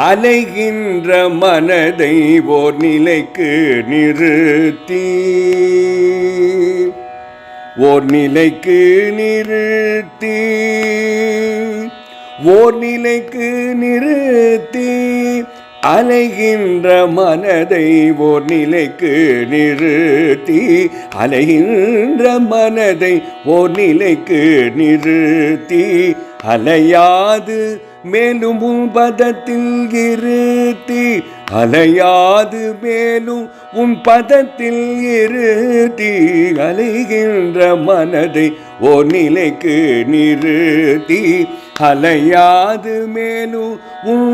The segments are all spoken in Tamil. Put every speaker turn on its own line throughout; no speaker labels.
அலைகின்ற மனதை ஓர் நிலைக்கு நிறுத்தி. ஓர் நிலைக்கு நிறுத்தி. ஓர் நிலைக்கு நிறுத்தி. அலைகின்ற மனதை ஓர் நிலைக்கு நிறுத்தி. அலைகின்ற மனதை ஓர் நிலைக்கு நிறுத்தி. அலையாது மேலும் பதத்தில் இருத்தி அலையாது மேலும் உன் பதத்தில் இருத்தி அலைகின்ற மனதை ஓ நிலைக்கு நிறுத்தி அலையாது மேலும் உன்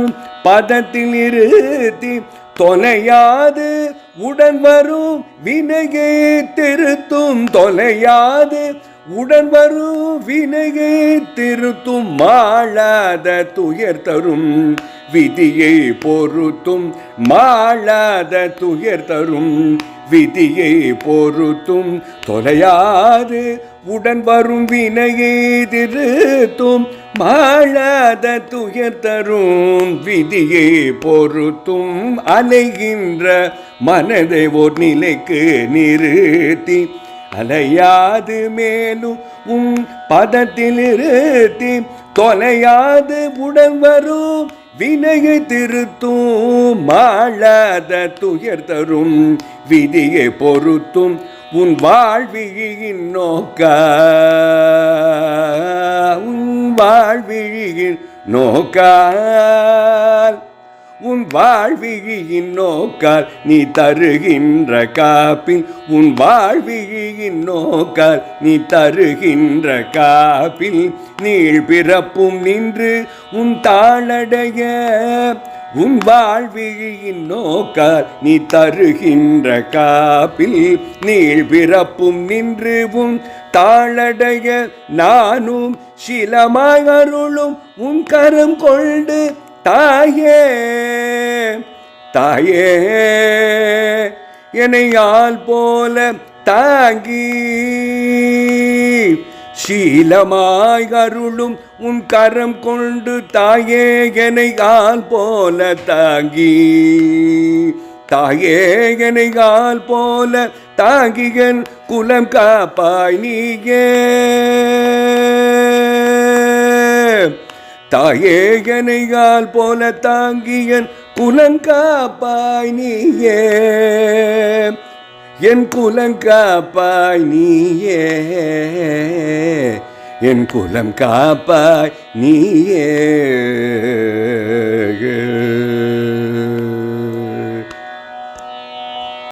பதத்தில் இருத்தி தொலையாது உடன் வரும் வினையை திருத்தும் தொலையாது உடன் வரும் வினையை திருத்தும் மாளாத துயர் தரும். விதியை பொருத்தும் மாளாத துயர் தரும். விதியை பொருத்தும் தொலையாது. உடன் வரும் வினையை திருத்தும் மாளாத துயர் தரும். விதியை பொருத்தும் அலைகின்ற மனதை ஓர் நிலைக்கு நிறுத்தி. அலையாது மேலும் உம் பதத்தில் இருத்தி தொலையாது உடன் வரும் வினையை திருத்தும் மாளாத துயர் தரும் விதியை பொருத்தும் உன் வாழ்வியின் நோக்க உன் வாழ்வியின் நோக்கால் உன் வாழ்வியின் நோக்கால் நீ தருகின்ற காப்பில் உன் வாழ்வியின் நோக்கால் நீ தருகின்ற காப்பில். நீள் பிறப்பும் நின்று உன் தாளடைய. உன் வாழ்வியின் நோக்கால் நீ தருகின்ற காப்பில். நீள் பிறப்பும் நின்று உன் தாளடைய. நானும் சிலமாய் அருளும் உன் கரம் கொண்டு தாயே தாயே என்னையால் போல தாங்கி. சீலமாய் அருளும் உன் கரம் கொண்டு தாயே என்னை ஆள் போல தாங்கி. தாயே என்னை ஆள் போல தாங்கிகன் குலம் காப்பாய் நீயே. தாயே எனைகால் போல தாங்கியன் புலங்காப்பாய் நீயே. என் குலங்காப்பாய் நீயே. என் குலம் காப்பாய் நீயே.